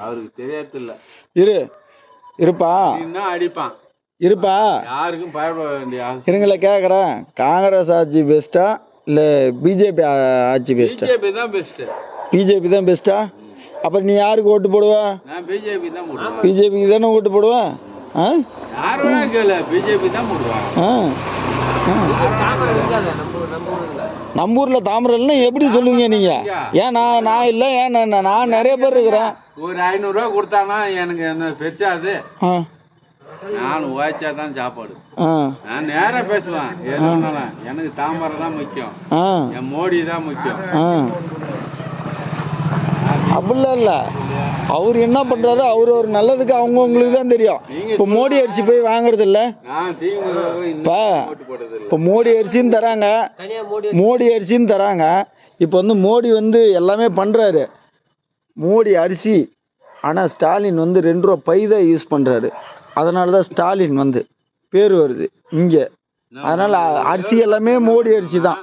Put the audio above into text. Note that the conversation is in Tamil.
அவருக்கு. தெரியாது இல்ல இரு இருப்பா. அடிப்பான் இருப்பா. யாருக்கும் பயப்பட வேண்டிய இருங்கள கேட்குறேன் காங்கிரஸ் ஆட்சி பெஸ்ட்டா இல்லை பிஜேபி ஆட்சி பெஸ்ட்டா பிஜேபி தான் பெஸ்ட் பிஜேபி தான் பெஸ்ட்டா அப்போ நீ யாருக்கு ஓட்டு போடுவ? நான் பிஜேபி தான் போடுவேன். பிஜேபிக்கு தானே ஓட்டு போடுவ? ஆ? யார் வேணா கேளு பிஜேபி தான் போடுவேன் ஆ. நம்ம ஊரில் தாமரல்னா எப்படி சொல்லுவீங்க நீங்கள் ஏன் நான் நான் இல்லை ஏன் நான் நான் நிறைய பேர் இருக்கிறேன். ஒரு ஐநூறுரூவா கொடுத்தானா எனக்கு என்ன பெருசா அது நான் உழைச்சா தான் சாப்பாடு நான் நேரா பேசுவேன். எது வேணாலும். எனக்கு தாமரை தான் முக்கியம். என் மோடி தான் முக்கியம். அப்படிலாம் இல்லை. அவர் என்ன பண்ணுறாரு அவர் ஒரு நல்லதுக்கு அவங்கவுங்களுக்கு தான் தெரியும். இப்போ மோடி அரிசி போய் வாங்குறது இல்லை இப்போ மோடி அரிசின்னு தராங்க. மோடி அரிசின்னு தராங்க. இப்போ வந்து மோடி வந்து எல்லாமே பண்ணுறாரு மோடி அரிசி ஆனால் ஸ்டாலின் வந்து ரெண்டு ரூபா பை தான் யூஸ் பண்ணுறாரு அதனால தான் ஸ்டாலின் வந்து பேர் வருது இங்கே. அதனால் அரிசி எல்லாமே மோடி அரிசி தான்.